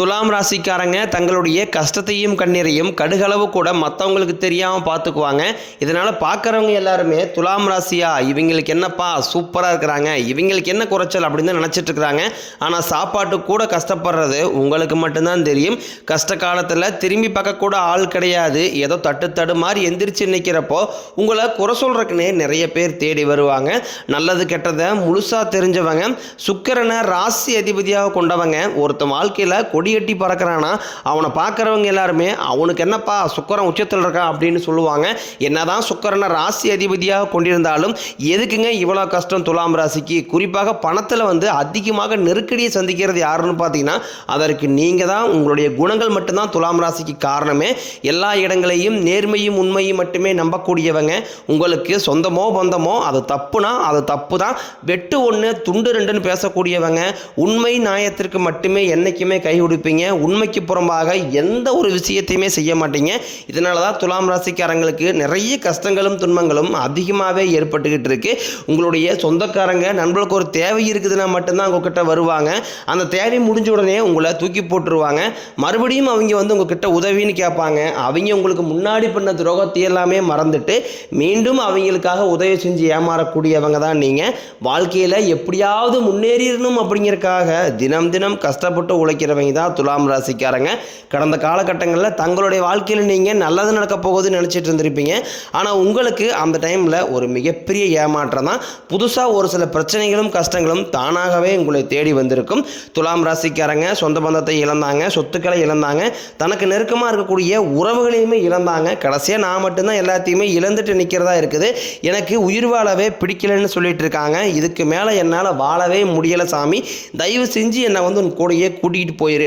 துலாம் ராசிக்காரங்க தங்களுடைய கஷ்டத்தையும் கண்ணீரையும் கடுகளவு கூட மற்றவங்களுக்கு தெரியாமல் பார்த்துக்குவாங்க இதனால் பார்க்குறவங்க எல்லாருமே துலாம் ராசியா இவங்களுக்கு என்னப்பா சூப்பராக இருக்கிறாங்க இவங்களுக்கு என்ன குறைச்சல் அப்படின்னு தான் நினச்சிட்டு இருக்கிறாங்க ஆனால் சாப்பாட்டு கூட கஷ்டப்படுறது உங்களுக்கு மட்டும்தான் தெரியும். கஷ்ட காலத்தில் திரும்பி பார்க்கக்கூட ஆள் கிடையாது. ஏதோ தட்டு தடு மாதிரி எந்திரிச்சு நிற்கிறப்போ உங்களை குறை சொல்கிறக்குன்னே நிறைய பேர் தேடி வருவாங்க. நல்லது கெட்டதை முழுசாக தெரிஞ்சவங்க சுக்கிரனை ராசி அதிபதியாக கொண்டவங்க ஒருத்தன் வாழ்க்கையில் கொடி கொடியட்டி பறக்கிறானா அவனை பார்க்குறவங்க எல்லாருமே அவனுக்கு என்னப்பா சுக்கரன் உச்சத்தில் இருக்கா? அப்படின்னு சொல்லுவாங்க. என்னதான் சுக்கரனை ராசி அதிபதியாக கொண்டிருந்தாலும் எதுக்குங்க இவ்வளோ கஷ்டம் துலாம் ராசிக்கு? குறிப்பாக பணத்தில் வந்து அதிகமாக நெருக்கடியை சந்திக்கிறது யாருன்னு பார்த்தீங்கன்னா அதற்கு நீங்கள் தான். உங்களுடைய குணங்கள் மட்டும்தான் துலாம் ராசிக்கு காரணமே. எல்லா இடங்களையும் நேர்மையும் உண்மையும் மட்டுமே நம்பக்கூடியவங்க. உங்களுக்கு சொந்தமோ பந்தமோ அது தப்புனா அது தப்பு தான் வெட்டு ஒன்று துண்டு ரெண்டுன்னு பேசக்கூடியவங்க. உண்மை நியாயத்திற்கு மட்டுமே என்றைக்குமே கை இருப்பீங்க. உண்மைக்கு புறம்பாக எந்த ஒரு விஷயத்தையுமே செய்ய மாட்டீங்க. இதனால தான் துலாம் ராசிக்காரங்களுக்கு நிறைய கஷ்டங்களும் துன்பங்களும் அதிகமாகவே ஏற்பட்டுக்கிட்டு இருக்கு. உங்களுடைய சொந்தக்காரங்க நண்பர்களுக்கு ஒரு தேவை இருக்குதுன்னா மட்டும்தான் உங்ககிட்ட வருவாங்க. அந்த தேவை முடிஞ்ச உடனே உங்களை தூக்கி போட்டுருவாங்க. மறுபடியும் அவங்க வந்து உங்ககிட்ட உதவின்னு கேட்பாங்க. அவங்க உங்களுக்கு முன்னாடி பண்ண துரோகத்தை எல்லாமே மறந்துட்டு மீண்டும் அவங்களுக்காக உதவி செஞ்சு ஏமாறக்கூடியவங்க தான் நீங்கள் வாழ்க்கையில் எப்படியாவது முன்னேறிடணும் அப்படிங்கிறக்காக தினம் தினம் கஷ்டப்பட்டு உழைக்கிறவங்க தான் துலாம் ராசிக்காரங்க. கடந்த காலகட்டங்களில் தங்களுடைய வாழ்க்கையில் நீங்கள் நல்லது நடக்க போகுதுன்னு நினச்சிட்டு இருந்திருப்பீங்க. ஆனால் உங்களுக்கு அந்த டைமில் ஒரு மிகப்பெரிய ஏமாற்றம் தான். புதுசாக ஒரு சில பிரச்சனைகளும் கஷ்டங்களும் தானாகவே உங்களை தேடி வந்திருக்கும். துலாம் ராசிக்காரங்க சொந்த பந்தத்தை இழந்தாங்க சொத்துக்களை இழந்தாங்க. தனக்கு நெருக்கமாக இருக்கக்கூடிய உறவுகளையுமே இழந்தாங்க. கடைசியாக நான் மட்டும்தான் எல்லாத்தையுமே இழந்துட்டு நிற்கிறதா இருக்குது. எனக்கு உயிர் வாழவே பிடிக்கலன்னு சொல்லிட்டு இருக்காங்க. இதுக்கு மேலே என்னால் வாழவே முடியலை சாமி. தயவு செஞ்சு என்னை வந்து உன் கூடயே கூட்டிகிட்டு போயிரு.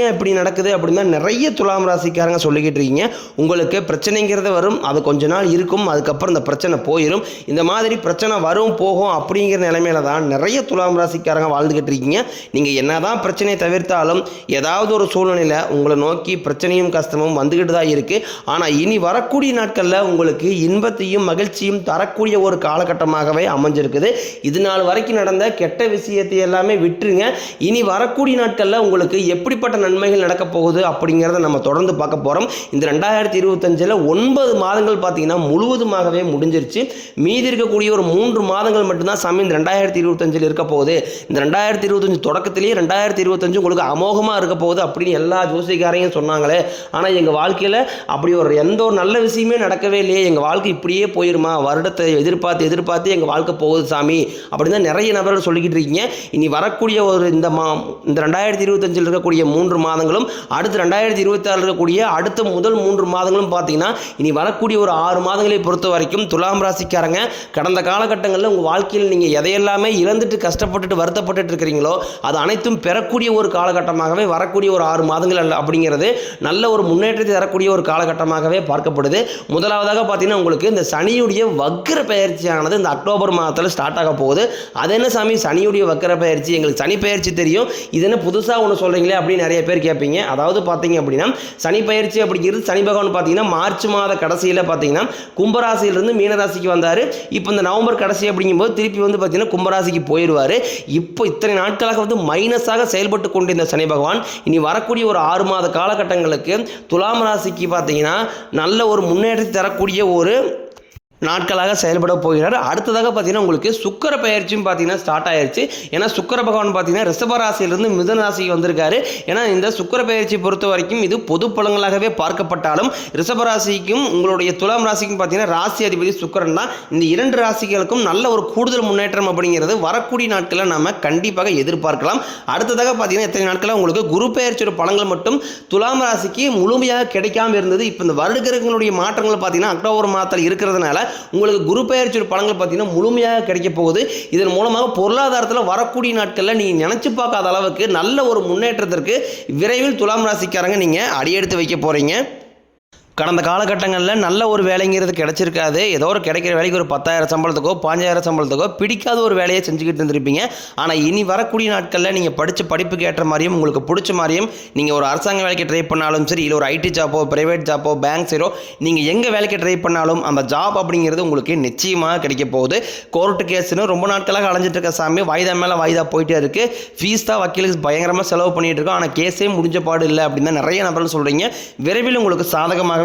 ஏன் இப்படி நடக்குது அப்படின்னு நிறைய துலாம் ராசிக்காரங்க சொல்லிக்கிட்டு இருக்கீங்க. உங்களுக்கு பிரச்சனைங்கிறது வரும் அது கொஞ்ச நாள் இருக்கும் அதுக்கப்புறம் இந்த பிரச்சனை போயிடும் இந்த மாதிரி பிரச்சனை வரும் போகும் அப்படிங்கிற நிலைமையில தான் நிறைய துலாம் ராசிக்காரங்க வாழ்ந்துக்கிட்டு இருக்கீங்க. நீங்கள் என்னதான் பிரச்சனையை தவிர்த்தாலும் ஏதாவது ஒரு சூழ்நிலையில் உங்களை நோக்கி பிரச்சனையும் கஷ்டமும் வந்துக்கிட்டு தான் இருக்குது ஆனால் இனி வரக்கூடிய நாட்களில் உங்களுக்கு இன்பத்தையும் மகிழ்ச்சியும் தரக்கூடிய ஒரு காலகட்டமாகவே அமைஞ்சிருக்குது. இது நாள் வரைக்கும் நடந்த கெட்ட விஷயத்தை எல்லாமே விட்டுருங்க. இனி வரக்கூடிய நாட்களில் உங்களுக்கு எப்படிப்பட்ட நன்மைகள் நடக்கப் போகுது அப்படிங்கிறத நம்ம தொடர்ந்து பார்க்க போகிறோம் இந்த ரெண்டாயிரத்தி இருபத்தஞ்சில் ஒன்பது மாதங்கள் பார்த்தீங்கன்னா முழுவதுமாகவே முடிஞ்சிருச்சு. மீதி இருக்கக்கூடிய ஒரு மூன்று மாதங்கள் மட்டும்தான் சாமி இந்த ரெண்டாயிரத்தி இருபத்தஞ்சில் இருக்க போகுது. இந்த ரெண்டாயிரத்தி இருபத்தஞ்சு தொடக்கத்திலேயே ரெண்டாயிரத்தி இருபத்தஞ்சு உங்களுக்கு அமோகமாக இருக்க போகுது அப்படின்னு எல்லா ஜோசிக்காரையும் சொன்னாங்களே. ஆனால் எங்கள் வாழ்க்கையில் அப்படி ஒரு எந்த ஒரு நல்ல விஷயமே நடக்கவே இல்லையே. எங்கள் வாழ்க்கை இப்படியே போயிருமா? வருடத்தை எதிர்பார்த்து எதிர்பார்த்து எங்கள் வாழ்க்கை போகுது சாமி அப்படின்னு தான் நிறைய நபர்கள் சொல்லிக்கிட்டு இருக்கீங்க. இனி வரக்கூடிய ஒரு இந்த மா இந்த ரெண்டாயிரத்தி இருபத்தஞ்சில் இருக்கக்கூடிய மூன்று மாதங்களும் அடுத்து ரெண்டாயிரத்தி இருபத்தி ஆறு இருக்கக்கூடிய அடுத்த முதல் மூன்று மாதங்களும் பார்த்தீங்கன்னா இனி வரக்கூடிய ஒரு ஆறு மாதங்களை பொறுத்த வரைக்கும் துலாம் ராசிக்காரங்க கடந்த காலகட்டங்களில் உங்கள் வாழ்க்கையில் நீங்கள் எதையெல்லாமே இழந்துட்டு கஷ்டப்பட்டுட்டு வருத்தப்பட்டுட்டு இருக்கிறீங்களோ அது அனைத்தும் பெறக்கூடிய ஒரு காலகட்டமாகவே வரக்கூடிய ஒரு ஆறு மாதங்கள் அல்ல அப்படிங்கிறது நல்ல ஒரு முன்னேற்றத்தை தரக்கூடிய ஒரு காலகட்டமாகவே பார்க்கப்படுது. முதலாவதாக பார்த்தீங்கன்னா உங்களுக்கு இந்த சனியுடைய வக்கர பயிற்சியானது இந்த அக்டோபர் மாதத்தில் ஸ்டார்ட் ஆக போகுது. அது என்ன சாமி? சனியுடைய வக்கர பயிற்சி. எங்களுக்கு சனி பயிற்சி தெரியும். இது என்ன புதுசாக ஒன்று சொல்கிறீங்களே அப்படின்னு நிறைய பேர் கேட்பீங்க. அதாவது பார்த்தீங்க அப்படின்னா சனி பயிற்சி அப்படிங்கிறது சனி பகவான் பார்த்தீங்கன்னா மார்ச் மாத கடைசியில் பார்த்தீங்கன்னா கும்பராசியிலிருந்து மீனராசிக்கு வந்தார். இப்போ இந்த நவம்பர் கடைசி அப்படிங்கும்போது திருப்பி வந்து பார்த்தீங்கன்னா கும்பராசிக்கு போயிடுவார். இப்போ இத்தனை நாட்களாக வந்து மைனஸாக செயல்பட்டு கொண்டிருந்த சனி பகவான் இனி வரக்கூடிய ஒரு ஆறு மாத காலகட்டங்களுக்கு துலாம் ராசிக்கு பார்த்தீங்கன்னா நல்ல ஒரு முன்னேற்றத்தை தரக்கூடிய ஒரு நாட்களாக செயல்பட போகிறார். அடுத்ததாக பார்த்தீங்கன்னா உங்களுக்கு சுக்கர பயிற்சியும் பார்த்தீங்கன்னா ஸ்டார்ட் ஆயிடுச்சு ஏன்னா சுக்கர பகவான் பார்த்தீங்கன்னா ரிஷபராசியிலிருந்து மிதன ராசிக்கு வந்திருக்காரு. ஏன்னா இந்த சுக்கர பயிற்சி பொறுத்த வரைக்கும் இது பொது பலங்களாகவே பார்க்கப்பட்டாலும் ரிஷப ராசிக்கும் உங்களுடைய துலாம் ராசிக்கும் பார்த்தீங்கன்னா ராசி அதிபதி சுக்கரன் தான். இந்த இரண்டு ராசிகளுக்கும் நல்ல ஒரு கூடுதல் முன்னேற்றம் அப்படிங்கிறது வரக்கூடிய நாட்களில் நம்ம கண்டிப்பாக எதிர்பார்க்கலாம். அடுத்ததாக பார்த்தீங்கன்னா எத்தனை நாட்களில் உங்களுக்கு குரு பயிற்சியோட பலன்கள் மட்டும் துலாம் ராசிக்கு முழுமையாக கிடைக்காம இருந்தது. இப்போ இந்த வருடங்களுடைய மாற்றங்கள் பார்த்தீங்கன்னா அக்டோபர் மாதத்தில் இருக்கிறதுனால உங்களுக்கு குரு பெயர்ச்சி பலன்கள் பார்த்தீங்கன்னா முழுமையாக கிடைக்க போகுது. இதன் மூலமாக பொருளாதாரத்தில் வரக்கூடிய நாட்களில் நீங்கள் நினச்சி பார்க்காத அளவுக்கு நல்ல ஒரு முன்னேற்றத்திற்கு விரைவில் துலாம் ராசிக்காரங்க நீங்கள் அடியெடுத்து வைக்க போகிறீங்க கடந்த காலகட்டங்களில் நல்ல ஒரு வேலைங்கிறது கிடைச்சிருக்காது. ஏதோ ஒரு கிடைக்கிற வேலைக்கு ஒரு பத்தாயிரம் சம்பளத்துக்கோ பாஞ்சாயிரம் சம்பளத்துக்கோ பிடிக்காத ஒரு வேலையை செஞ்சுக்கிட்டு இருந்திருப்பீங்க. ஆனால் இனி வரக்கூடிய நாட்களில் நீங்கள் படித்த படிப்புக்கு ஏற்ற மாதிரியும் உங்களுக்கு பிடிச்ச மாதிரியும் நீங்கள் ஒரு அரசாங்க வேலைக்கு ட்ரை பண்ணாலும் சரி இல்லை ஒரு ஐடி ஜாப்போ ப்ரைவேட் ஜாப்போ பேங்க் சீரோ நீங்கள் எங்கே வேலைக்கு ட்ரை பண்ணாலும் அந்த ஜாப் அப்படிங்கிறது உங்களுக்கு நிச்சயமாக கிடைக்க போகுது. கோர்ட்டு கேஸ்னு ரொம்ப நாட்களாக அலைஞ்சிட்டு இருக்க சாமி வாய்தா மேலே வாய்தா போயிட்டே இருக்குது ஃபீஸ் தான் வக்கீலுக்கு பயங்கரமாக செலவு பண்ணிட்டு இருக்கோம். ஆனால் கேஸே முடிஞ்ச பாடு இல்லை அப்படின்னு தான் நிறைய நபர்கள் சொல்கிறீங்க விரைவில் உங்களுக்கு சாதகமாக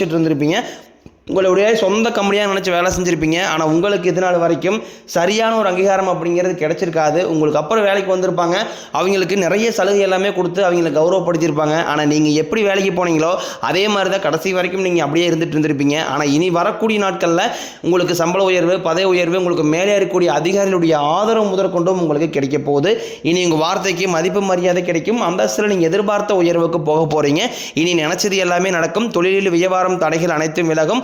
படிச்சுட்டு இருந்திருப்பீங்க. உங்களுடைய சொந்த கம்பெனியாக நினச்சி வேலை செஞ்சுருப்பீங்க. ஆனால் உங்களுக்கு இது நாள் வரைக்கும் சரியான ஒரு அங்கீகாரம் அப்படிங்கிறது கிடச்சிருக்காது. உங்களுக்கு அப்புறம் வேலைக்கு வந்திருப்பாங்க. அவங்களுக்கு நிறைய சலுகை எல்லாமே கொடுத்து அவங்களை கௌரவப்படுத்தியிருப்பாங்க. ஆனால் நீங்கள் எப்படி வேலைக்கு போனீங்களோ அதே மாதிரி தான் கடைசி வரைக்கும் நீங்கள் அப்படியே இருந்துட்டு இருந்திருப்பீங்க. ஆனால் இனி வரக்கூடிய நாட்களில் உங்களுக்கு சம்பள உயர்வு பதவி உயர்வு உங்களுக்கு மேலே இருக்கக்கூடிய அதிகாரிகளுடைய ஆதரவு முதற்கொண்டும் உங்களுக்கு கிடைக்க போகுது. இனி உங்கள் வார்த்தைக்கு மதிப்பு மரியாதை கிடைக்கும். அந்தஸ்தில் நீங்கள் எதிர்பார்த்த உயர்வுக்கு போக போகிறீங்க இனி நினச்சது எல்லாமே நடக்கும். தொழிலில் வியாபாரம் தடைகள் அனைத்தும் விலகும்.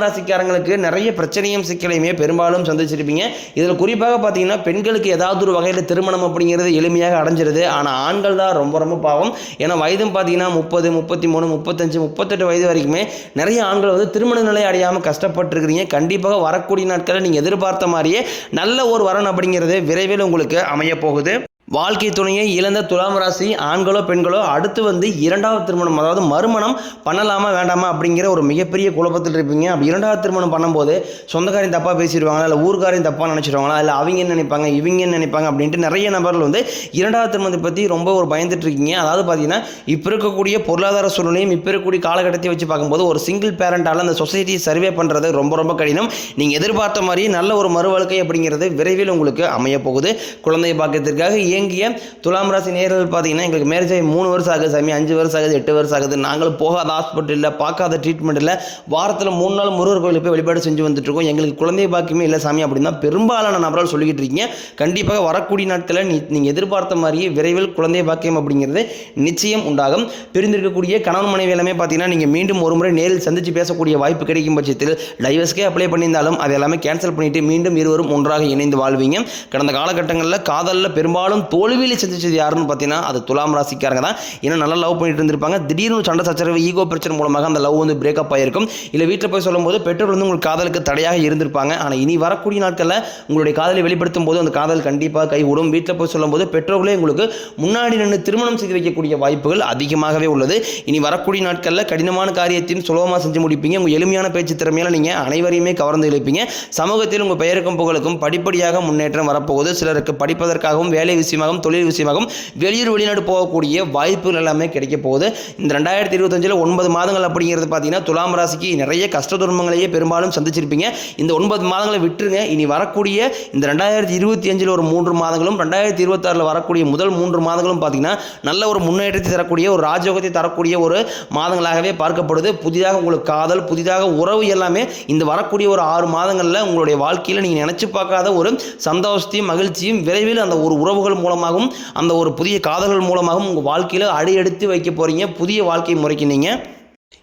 ராசிக்காரங்களுக்கு நிறைய பிரச்சனையும் சிக்கலையுமே பெரும்பாலும் சந்திச்சிருப்பீங்க. இதில் குறிப்பாக பார்த்தீங்கன்னா பெண்களுக்கு ஏதாவது ஒரு வகையில் திருமணம் அப்படிங்கிறது எளிமையாக அடைஞ்சிருது. ஆனால் ஆண்கள் தான் ரொம்ப ரொம்ப பாவம். ஏன்னா வயதும் பார்த்தீங்கன்னா முப்பது முப்பத்தி மூணு முப்பத்தஞ்சு முப்பத்தெட்டு வயது வரைக்குமே நிறைய ஆண்கள் வந்து திருமண நிலை அடையாமல் கஷ்டப்பட்டுருக்கிறீங்க. கண்டிப்பாக வரக்கூடிய நாட்களில் நீங்கள் எதிர்பார்த்த மாதிரியே நல்ல ஒரு வரன் அப்படிங்கிறது விரைவில் உங்களுக்கு அமையப் போகுது. வாழ்க்கை துணையை இழந்த துலாம் ராசி ஆண்களோ பெண்களோ அடுத்து வந்து இரண்டாவது திருமணம் அதாவது மறுமணம் பண்ணலாமா வேண்டாமா அப்படிங்கிற ஒரு மிகப்பெரிய குழப்பத்தில் இருப்பீங்க. அப்படி இரண்டாவது திருமணம் பண்ணும்போது சொந்தக்காரையும் தப்பாக பேசிடுவாங்களா இல்லை ஊர்காரையும் தப்பாக நினச்சிடுவாங்களா இல்லை அவங்க என்ன நினைப்பாங்க இவங்க என்ன நினைப்பாங்க அப்படின்ட்டு நிறைய நபர்கள் வந்து இரண்டாவது திருமணத்தை பற்றி ரொம்ப ஒரு பயந்துட்டு இருக்கீங்க. அதாவது பார்த்தீங்கன்னா இப்போ இருக்கக்கூடிய பொருளாதார சூழ்நிலையும் இப்போ இருக்கக்கூடிய காலகட்டத்தை வச்சு பார்க்கும்போது ஒரு சிங்கிள் பேரண்டால் அந்த சொசைட்டியை சர்வே பண்ணுறது ரொம்ப ரொம்ப கடினம். நீங்கள் எதிர்பார்த்த மாதிரி நல்ல ஒரு மறுவாழ்க்கை அப்படிங்கிறது விரைவில் உங்களுக்கு அமையப்போகுது. குழந்தை பாக்கியத்திற்காக இயங்கிய துலாம் ராசி நேர்கள் பார்த்தீங்கன்னா எங்களுக்கு மேரேஜ் ஆகி மூணு வருஷம் ஆகுது சாமி அஞ்சு வருஷம் ஆகுது எட்டு வருஷம் ஆகுது. நாங்களும் போகாத ஹாஸ்பிட்டலில் பார்க்காத ட்ரீட்மெண்ட் இல்லை. வாரத்தில் மூணு நாள் முருகர் கோயிலுக்கு போய் வழிபாடு செஞ்சு வந்துட்டு இருக்கோம் எங்களுக்கு குழந்தை பாக்கியமே இல்லை சாமி அப்படின்னா பெரும்பாலான நபரால் சொல்லிக்கிட்டு இருக்கீங்க. கண்டிப்பாக வரக்கூடிய நாட்களில் நீ நீங்கள் எதிர்பார்த்த மாதிரியே விரைவில் குழந்தை பாக்கியம் அப்படிங்கிறது நிச்சயம் உண்டாகும். பிரிந்திருக்கக்கூடிய கணவன் மனைவி எல்லாமே பார்த்தீங்கன்னா நீங்கள் மீண்டும் ஒரு முறை நேரில் சந்தித்து பேசக்கூடிய வாய்ப்பு கிடைக்கும் பட்சத்தில் டைவர்ஸ்க்கே அப்ளை பண்ணியிருந்தாலும் அது எல்லாமே கேன்சல் பண்ணிட்டு மீண்டும் இருவரும் ஒன்றாக இணைந்து வாழ்வீங்க. கடந்த காலகட்டங்களில் காதலில் பெரும்பாலும் தோல்வியில் சந்திச்சது யாருன்னு பார்த்தீங்கன்னா அது துலாம் ராசிக்காரங்க தான். ஏன்னா நல்லா லவ் பண்ணிட்டு இருந்திருப்பாங்க. திடீர்னு சண்டை சச்சரவு ஈகோ பிரச்சனை மூலமாக அந்த லவ் வந்து பிரேக்கப் ஆகிருக்கும் இல்லை வீட்டில் போய் சொல்லும்போது பெற்றோர் வந்து உங்களுக்கு காதலுக்கு தடையாக இருந்திருப்பாங்க. ஆனால் இனி வரக்கூடிய நாட்களில் உங்களுடைய காதலை வெளிப்படுத்தும் போது அந்த காதல் கண்டிப்பாக கைவிடும் வீட்டில் போய் சொல்லும்போது பெற்றோர்களே உங்களுக்கு முன்னாடி நின்று திருமணம் செய்து வைக்கக்கூடிய வாய்ப்புகள் அதிகமாகவே உள்ளது. இனி வரக்கூடிய நாட்களில் கடினமான காரியத்தையும் சுலபமாக செஞ்சு முடிப்பீங்க. உங்கள் எளிமையான பேச்சு திறமையால் நீங்கள் அனைவரையுமே கவர்ந்து இழுப்பீங்க. சமூகத்தில் உங்கள் பெயருக்கும் புகழுக்கும் படிப்படியாக முன்னேற்றம் வரப்போகுது. சிலருக்கு படிப்பதற்காகவும் வேலை விஷயம் விஷயமாகவும் தொழில் விஷயமாகவும் வெளியூர் வெளிநாடு போகக்கூடிய வாய்ப்புகள் எல்லாமே கிடைக்க போகுது. இந்த ரெண்டாயிரத்தி இருபத்தஞ்சில் ஒன்பது மாதங்கள் அப்படிங்கிறது பார்த்தீங்கன்னா துலாம் ராசிக்கு நிறைய கஷ்ட துன்பங்களையே பெரும்பாலும் சந்திச்சிருப்பீங்க. இந்த ஒன்பது மாதங்களை விட்டுருங்க. இனி வரக்கூடிய இந்த ரெண்டாயிரத்தி இருபத்தி அஞ்சில் ஒரு மூன்று மாதங்களும் ரெண்டாயிரத்தி இருபத்தாறில் வரக்கூடிய முதல் மூன்று மாதங்களும் பார்த்தீங்கன்னா நல்ல ஒரு முன்னேற்றத்தை தரக்கூடிய ஒரு ராஜயோகத்தை தரக்கூடிய ஒரு மாதங்களாகவே பார்க்கப்படுது. புதிதாக உங்களுக்கு காதல் புதிதாக உறவு எல்லாமே இந்த வரக்கூடிய ஒரு ஆறு மாதங்களில் உங்களுடைய வாழ்க்கையில் நீங்கள் நினச்சி பார்க்காத ஒரு சந்தோஷத்தையும் மகிழ்ச்சியும் விரைவில் அந்த ஒரு உறவுகள் மூலமாகவும் அந்த ஒரு புதிய காதல்கள் மூலமாகவும் உங்கள் வாழ்க்கையில் அடி எடுத்து வைக்க போகிறீங்க புதிய வாழ்க்கை முறைக்கு நீங்கள்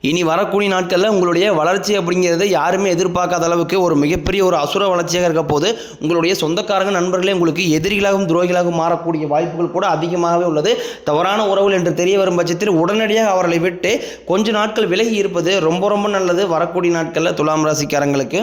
இனி வரக்கூடிய நாட்களில் உங்களுடைய வளர்ச்சி அப்படிங்கிறத யாருமே எதிர்பார்க்காத அளவுக்கு ஒரு மிகப்பெரிய ஒரு அசுர வளர்ச்சியாக இருக்க போது உங்களுடைய சொந்தக்காரங்க நண்பர்களே உங்களுக்கு எதிரிகளாகவும் துரோகிகளாகவும் மாறக்கூடிய வாய்ப்புகள் கூட அதிகமாகவே உள்ளது. தவறான உறவுகள் என்று தெரிய வரும் பட்சத்தில் உடனடியாக அவர்களை விட்டு கொஞ்ச நாட்கள் விலகி இருப்பது ரொம்ப ரொம்ப நல்லது. வரக்கூடிய நாட்களில் துலாம் ராசிக்காரங்களுக்கு